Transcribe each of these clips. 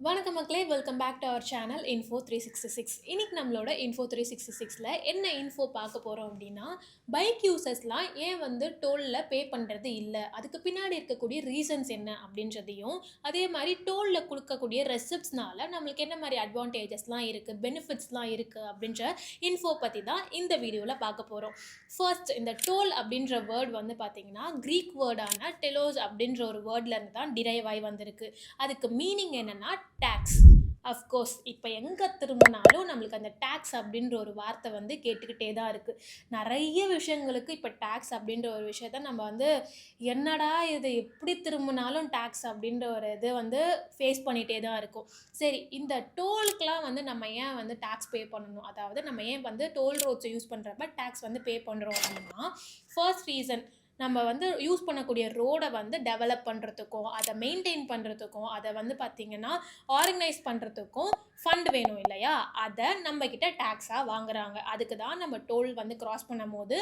வணக்கம் மக்களே welcome back to our channel info three sixty six இன்னைக்கு நம்மளோட இன்ஃபோ த்ரீ சிக்ஸ்டி சிக்ஸில் என்ன இன்ஃபோ பார்க்க போகிறோம் அப்படின்னா பைக் யூசர்ஸ்லாம் ஏன் வந்து டோலில் பே பண்ணுறது இல்லை? அதுக்கு பின்னாடி இருக்கக்கூடிய ரீசன்ஸ் என்ன அப்படின்றதையும் அதே மாதிரி டோலில் கொடுக்கக்கூடிய ரெசிப்ட்ஸ்னால நம்மளுக்கு என்ன மாதிரி அட்வான்டேஜஸ்லாம் இருக்குது பெனிஃபிட்ஸ்லாம் இருக்குது அப்படின்ற இன்ஃபோ பற்றி தான் இந்த வீடியோவில் பார்க்க போகிறோம் ஃபர்ஸ்ட் இந்த டோல் அப்படின்ற வேர்ட் வந்து பார்த்திங்கன்னா க்ரீக் வேர்டான டெலோஸ் அப்படின்ற ஒரு வேர்ட்லேருந்து தான் டிரைவ் ஆகி வந்திருக்கு. அதுக்கு மீனிங் என்னென்னா டேக்ஸ் அஃப்கோர்ஸ் இப்போ எங்கே திரும்பினாலும் நம்மளுக்கு அந்த டேக்ஸ் அப்படின்ற ஒரு வார்த்தை வந்து கேட்டுக்கிட்டே தான் இருக்குது நிறைய விஷயங்களுக்கு இப்போ டேக்ஸ் அப்படின்ற ஒரு விஷயத்த நம்ம வந்து என்னடா இது எப்படி திரும்பினாலும் டேக்ஸ் அப்படின்ற ஒரு இது வந்து ஃபேஸ் பண்ணிகிட்டே தான் இருக்கும். சரி இந்த டோலுக்கெலாம் வந்து நம்ம ஏன் வந்து டேக்ஸ் பே பண்ணணும்? அதாவது நம்ம ஏன் வந்து டோல் ரோட்ஸை யூஸ் பண்ணுறப்ப டேக்ஸ் வந்து பே பண்ணுறோம் அப்படின்னா ஃபர்ஸ்ட் ரீசன் நம்ம வந்து யூஸ் பண்ணக்கூடிய ரோடை வந்து டெவலப் பண்ணுறதுக்கும் அதை மெயின்டைன் பண்ணுறதுக்கும் அதை வந்து பார்த்திங்கன்னா ஆர்கனைஸ் பண்ணுறதுக்கும் ஃபண்ட் வேணும் இல்லையா? அதை நம்மக்கிட்ட டேக்ஸாக வாங்குறாங்க. அதுக்கு தான் நம்ம டோல் வந்து க்ராஸ் பண்ணும்போது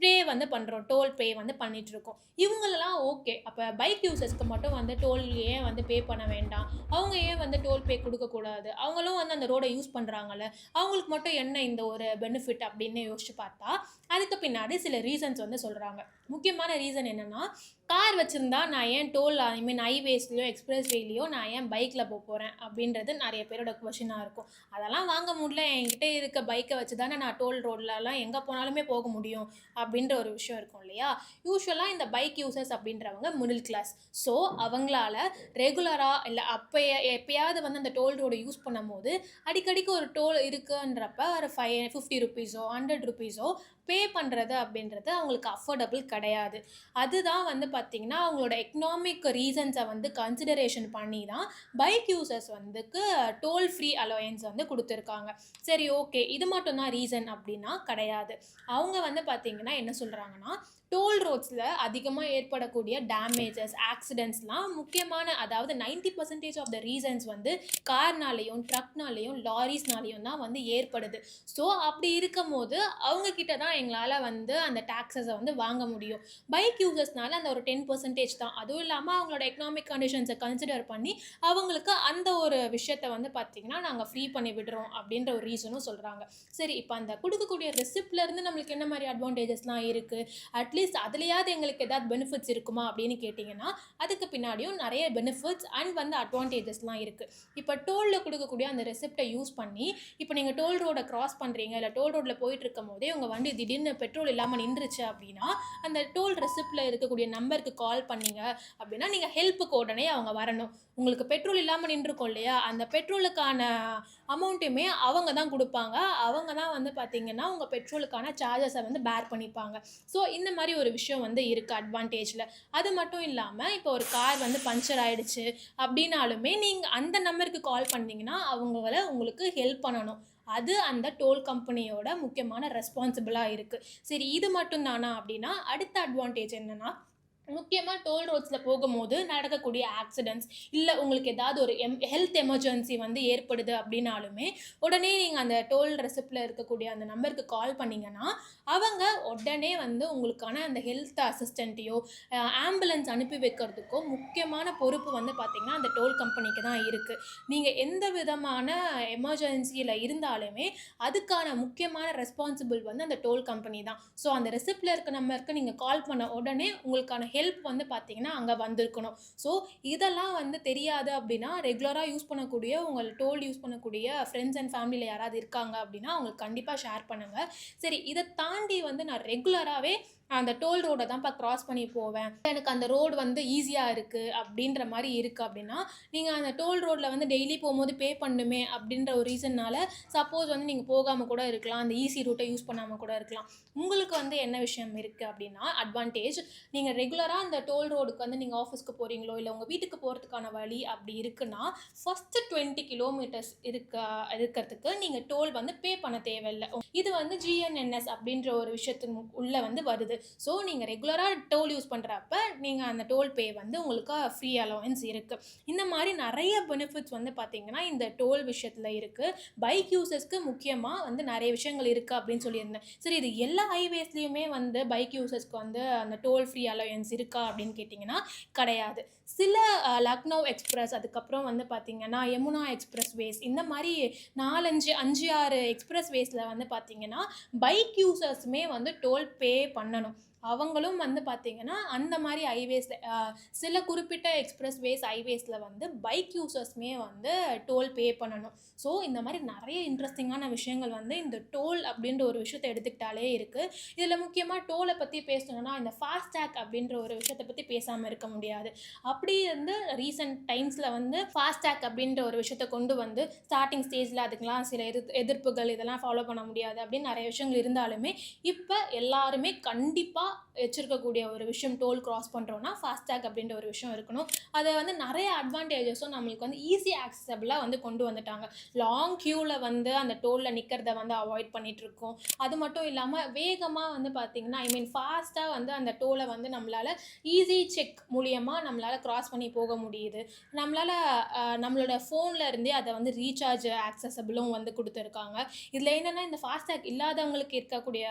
பே வந்து பண்ணுறோம் டோல் பே வந்து பண்ணிகிட்ருக்கோம் இவங்களெல்லாம் ஓகே அப்போ பைக் யூசர்ஸ்க்கு மட்டும் வந்து டோல் ஏன் வந்து பே பண்ண வேண்டாம்? அவங்க ஏன் வந்து டோல் பே கொடுக்கக்கூடாது அவங்களும் வந்து அந்த ரோடை யூஸ் பண்ணுறாங்கல்ல அவங்களுக்கு மட்டும் என்ன இந்த ஒரு பெனிஃபிட் அப்படின்னு யோசிச்சு பார்த்தா அதுக்கு பின்னாடி சில ரீசன்ஸ் வந்து சொல்கிறாங்க முக்கியமான ரீசன் என்னென்னா கார் வச்சுருந்தா நான் ஏன் டோல் ஐ மீன் ஹைவேஸ்லேயோ எக்ஸ்பிரஸ் வேலையோ நான் ஏன் பைக்கில் போக போகிறேன் அப்படின்றது நிறைய பேரோட கொஷினாக இருக்கும். அதெல்லாம் வாங்க முடியல. என்கிட்ட இருக்க பைக்கை வச்சு தானே நான் டோல் ரோட்லலாம் எங்கே போனாலுமே போக முடியும் அப்படின்ற ஒரு விஷயம் இருக்கும் இல்லையா? யூஸ்வலாக இந்த பைக் யூசர்ஸ் அப்படின்றவங்க மிடில் கிளாஸ் ஸோ அவங்களால ரெகுலராக இல்லை அப்போ எப்பயாவது வந்து அந்த டோல் ரோடு யூஸ் பண்ணும் போது அடிக்கடிக்கு ஒரு டோல் இருக்குன்றப்ப ஒரு ஃபைவ் ஃபிஃப்டி ருபீஸோ ஹண்ட்ரட் ருபீஸோ பே பண்ணுறது அப்படின்றது அவங்களுக்கு அஃபோர்டபுள் கிடையாது. அதுதான் வந்து பார்த்திங்கன்னா அவங்களோட எக்கனாமிக் ரீசன்ஸை வந்து கன்சிடரேஷன் பண்ணி தான் பைக் யூசர்ஸ் வந்துக்கு டோல் ஃப்ரீ அலோயன்ஸ் வந்து கொடுத்துருக்காங்க. சரி ஓகே இது மட்டும்தான் ரீசன் அப்படின்னா கிடையாது. அவங்க வந்து பார்த்திங்கன்னா என்ன சொல்கிறாங்கன்னா டோல் ரோட்ஸில் அதிகமாக ஏற்படக்கூடிய டேமேஜஸ் ஆக்சிடென்ட்ஸ்லாம் முக்கியமான அதாவது ninety percentage of the reasons வந்து கார்னாலேயும் ட்ரக்னாலேயும் லாரிஸ்னாலேயும் தான் வந்து ஏற்படுது. ஸோ அப்படி இருக்கும் போது அவங்கக்கிட்ட தான் எங்களால் வந்து அந்த டேக்ஸஸை வந்து வாங்க முடியும். பைக் யூசர்ஸ்னால அந்த ஒரு டென் பர்சன்டேஜ் தான். அதுவும் இல்லாமல் அவங்களோட எக்கனாமிக் கண்டிஷன்ஸை கன்சிடர் பண்ணி அவங்களுக்கு அந்த ஒரு விஷயத்தை வந்து பார்த்திங்கன்னா நாங்கள் ஃப்ரீ பண்ணி விடுறோம் அப்படின்ற ஒரு ரீசனும் சொல்கிறாங்க சரி இப்போ அந்த கொடுக்கக்கூடிய ரெசிப்ட்லேருந்து நம்மளுக்கு என்ன மாதிரி அட்வான்டேஜஸ்லாம் இருக்குது அட்லீஸ்ட் அதுலேயாவது எங்களுக்கு ஏதாவது பெனிஃபிட்ஸ் இருக்குமா அப்படின்னு கேட்டிங்கன்னா அதுக்கு பின்னாடியும் நிறைய பெனிஃபிட்ஸ் அண்ட் வந்து அட்வான்டேஜஸ்லாம் இருக்குது இப்போ டோலில் கொடுக்கக்கூடிய அந்த ரெசிப்டை யூஸ் பண்ணி இப்போ நீங்கள் டோல் ரோடை கிராஸ் பண்ணுறீங்க இல்லை டோல் ரோட்டில் போயிட்டு இருக்கும் போதே உங்கள் வண்டி திடீர்னு பெட்ரோல் இல்லாமல் நின்றுச்சு அப்படின்னா அந்த டோல் ரெசிப்டில் இருக்கக்கூடிய நம்பருக்கு கால் பண்ணீங்க அப்படின்னா நீங்கள் ஹெல்ப்புக்கு உடனே அவங்க வரணும். உங்களுக்கு பெட்ரோல் இல்லாமல் நின்றுருக்கோம் இல்லையா? அந்த பெட்ரோலுக்கான அமௌண்ட்டுமே அவங்க தான் கொடுப்பாங்க. அவங்க தான் வந்து பார்த்திங்கன்னா உங்கள் பெட்ரோலுக்கான சார்ஜஸை வந்து பேர் பண்ணிப்பாங்க. ஸோ இந்த மாதிரி ஒரு விஷயம் வந்து இருக்குது அட்வான்டேஜில் அது மட்டும் இல்லாமல் இப்போ ஒரு கார் வந்து பஞ்சர் ஆகிடுச்சு அப்படின்னாலுமே நீங்கள் அந்த நம்பருக்கு கால் பண்ணிங்கன்னா அவங்கள உங்களுக்கு ஹெல்ப் பண்ணணும். அது அந்த டோல் கம்பெனியோட முக்கியமான ரெஸ்பான்சிபிளாக இருக்குது சரி இது மட்டும் தானா அப்படின்னா அடுத்த அட்வான்டேஜ் என்னென்னா முக்கியமாக டோல் ரோட்ஸில் போகும்போது நடக்கக்கூடிய ஆக்சிடென்ட்ஸ் இல்லை உங்களுக்கு ஏதாவது ஒரு எம் ஹெல்த் எமர்ஜென்சி வந்து ஏற்படுது அப்படின்னாலுமே உடனே நீங்கள் அந்த டோல் ரெசிப்டில் இருக்கக்கூடிய அந்த நம்பருக்கு கால் பண்ணிங்கன்னா அவங்க உடனே வந்து உங்களுக்கான அந்த ஹெல்த் அசிஸ்டண்ட்டையோ ஆம்புலன்ஸ் அனுப்பி வைக்கிறதுக்கோ முக்கியமான பொறுப்பு வந்து பார்த்திங்கன்னா அந்த டோல் கம்பெனிக்கு தான் இருக்குது நீங்கள் எந்த விதமான எமர்ஜென்சியில் இருந்தாலுமே அதுக்கான முக்கியமான ரெஸ்பான்சிபிள் வந்து அந்த டோல் கம்பெனி தான். ஸோ அந்த ரெசிப்டில் இருக்க நம்பருக்கு நீங்கள் கால் பண்ண உடனே உங்களுக்கான ஹெல்ப் வந்து பார்த்திங்கன்னா அங்கே வந்திருக்கணும். ஸோ இதெல்லாம் வந்து தெரியாது அப்படின்னா ரெகுலராக யூஸ் பண்ணக்கூடிய உங்கள் டோல் யூஸ் பண்ணக்கூடிய ஃப்ரெண்ட்ஸ் அண்ட் ஃபேமிலியில் யாராவது இருக்காங்க அப்படின்னா அவங்களுக்கு கண்டிப்பாக ஷேர் பண்ணுங்கள் சரி இதை தாண்டி வந்து நான் ரெகுலராகவே அந்த டோல் ரோடை தான் இப்போ க்ராஸ் பண்ணி போவேன். எனக்கு அந்த ரோடு வந்து ஈஸியாக இருக்குது அப்படின்ற மாதிரி இருக்குது அப்படின்னா நீங்கள் அந்த டோல் ரோட்டில் வந்து டெய்லி போகும்போது பே பண்ணுமே அப்படின்ற ஒரு ரீசன்னால் சப்போஸ் வந்து நீங்கள் போகாமல் கூட இருக்கலாம் அந்த ஈஸி ரூட்டை யூஸ் பண்ணாமல் கூட இருக்கலாம். உங்களுக்கு வந்து என்ன விஷயம் இருக்குது அப்படின்னா அட்வான்டேஜ் நீங்கள் ரெகுலர் ரெகுலராக அந்த டோல் ரோடுக்கு வந்து நீங்கள் ஆஃபீஸ்க்கு போகிறீங்களோ இல்லை உங்கள் வீட்டுக்கு போகிறதுக்கான வழி அப்படி இருக்குன்னா ஃபஸ்ட்டு டுவெண்ட்டி கிலோமீட்டர்ஸ் இருக்க இருக்கிறதுக்கு நீங்கள் டோல் வந்து பே பண்ண தேவையில்லை. இது வந்து ஜிஎன்என்எஸ் அப்படின்ற ஒரு விஷயத்துக்கு உள்ளே வந்து வருது. ஸோ நீங்கள் ரெகுலராக டோல் யூஸ் பண்ணுறப்ப நீங்கள் அந்த டோல் பே வந்து உங்களுக்கு ஃப்ரீ அலவன்ஸ் இருக்குது இந்த மாதிரி நிறைய பெனிஃபிட்ஸ் வந்து பார்த்திங்கன்னா இந்த டோல் விஷயத்தில் இருக்குது பைக் யூசர்ஸ்க்கு முக்கியமாக வந்து நிறைய விஷயங்கள் இருக்குது அப்படின்னு சொல்லியிருந்தேன். சரி இது எல்லா ஹைவேஸ்லேயுமே வந்து பைக் யூசர்ஸ்க்கு வந்து அந்த டோல் ஃப்ரீ அலவன்ஸ் இருக்கா அப்படின்னு கேட்டிங்கன்னா கிடையாது. சில லக்னோ எக்ஸ்பிரஸ் அதுக்கப்புறம் வந்து பார்த்திங்கன்னா யமுனா எக்ஸ்பிரஸ் வேஸ் இந்த மாதிரி நாலஞ்சு அஞ்சு ஆறு எக்ஸ்பிரஸ் வேஸில் வந்து பார்த்திங்கன்னா பைக் யூசர்ஸுமே வந்து டோல் பே பண்ணணும். அவங்களும் வந்து பார்த்திங்கன்னா அந்த மாதிரி ஹைவேஸில் சில குறிப்பிட்ட எக்ஸ்பிரஸ் வேஸ் ஹைவேஸில் வந்து பைக் யூசர்ஸ்மே வந்து டோல் பே பண்ணணும். ஸோ இந்த மாதிரி நிறைய இன்ட்ரெஸ்டிங்கான விஷயங்கள் வந்து இந்த டோல் அப்படின்ற ஒரு விஷயத்தை எடுத்துக்கிட்டாலே இருக்குது இதில் முக்கியமாக டோலை பற்றி பேசணும்னா இந்த ஃபாஸ்டேக் அப்படின்ற ஒரு விஷயத்தை பற்றி பேசாமல் இருக்க முடியாது. அப்படி வந்து ரீசெண்ட் டைம்ஸில் வந்து ஃபாஸ்டேக் அப்படின்ற ஒரு விஷயத்தை கொண்டு வந்து ஸ்டார்டிங் ஸ்டேஜில் அதுக்கெலாம் சில எதிர் எதிர்ப்புகள் இதெல்லாம் ஃபாலோ பண்ண முடியாது அப்படின்னு நிறைய விஷயங்கள் இருந்தாலுமே இப்போ எல்லாருமே கண்டிப்பாக வச்சிருக்கக்கூடிய ஒரு விஷயம் டோல் கிராஸ் பண்ணுறோன்னா ஃபாஸ்டேக் அப்படின்ற ஒரு விஷயம் இருக்கணும். அதை வந்து நிறைய அட்வான்டேஜஸும் நம்மளுக்கு வந்து ஈஸி ஆக்சசபிளாக வந்து கொண்டு வந்துட்டாங்க. லாங் க்யூவில் வந்து அந்த டோலில் நிற்கிறத வந்து அவாய்ட் பண்ணிகிட்ருக்கோம் அது மட்டும் இல்லாமல் வேகமாக வந்து பார்த்திங்கன்னா ஐ மீன் ஃபாஸ்ட்டாக வந்து அந்த டோலை வந்து நம்மளால் ஈஸி செக் மூலியமாக நம்மளால் கிராஸ் பண்ணி போக முடியுது. நம்மளால் நம்மளோட ஃபோனில் இருந்தே அதை வந்து ரீசார்ஜ் ஆக்சசபிளும் வந்து கொடுத்துருக்காங்க. இதில் என்னென்னா இந்த ஃபாஸ்டேக் இல்லாதவங்களுக்கு இருக்கக்கூடிய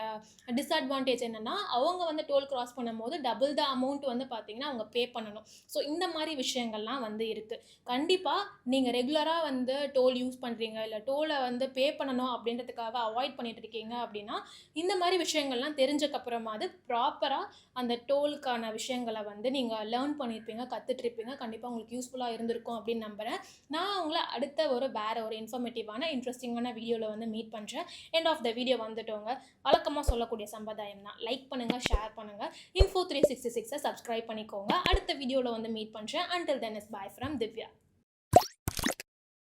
டிஸ்அட்வான்டேஜ் என்னென்னா அவங்க வந்து டோல் கிராஸ் பண்ணும்போது டபுள் த அமௌண்ட் வந்து பார்த்திங்கன்னா அவங்க பே பண்ணணும். ஸோ இந்த மாதிரி விஷயங்கள்லாம் வந்து இருக்குது கண்டிப்பாக நீங்கள் ரெகுலராக வந்து டோல் யூஸ் பண்ணுறீங்க இல்லை டோலை வந்து பே பண்ணணும் அப்படின்றதுக்காக அவாய்ட் பண்ணிட்டு இருக்கீங்க அப்படின்னா இந்த மாதிரி விஷயங்கள்லாம் தெரிஞ்சக்கப்புறமா அது ப்ராப்பராக அந்த டோலுக்கான விஷயங்களை வந்து நீங்கள் லேர்ன் பண்ணியிருப்பீங்க கற்றுட்ருப்பீங்க கண்டிப்பாக உங்களுக்கு யூஸ்ஃபுல்லாக இருந்திருக்கும் அப்படின்னு நம்புகிறேன் நான் உங்களை அடுத்த ஒரு வேறு ஒரு இன்ஃபர்மேட்டிவான இன்ட்ரெஸ்டிங்கான வீடியோவில் வந்து மீட் பண்ணுறேன் எண்ட் ஆஃப் த வீடியோ வந்துட்டோங்க. வழக்கமாக சொல்லக்கூடிய சம்பிரதாயம் தான் லைக் பண்ணுங்கள் ஷேர் பண்ணுங்கள் இன்ஃபோ த்ரீ சிக்ஸ்டி சிக்ஸை சப்ஸ்கிரைப் பண்ணிக்கோங்க. அடுத்த வீடியோவில் வந்து மீட் பண்ணுறேன் until then is bye from Divya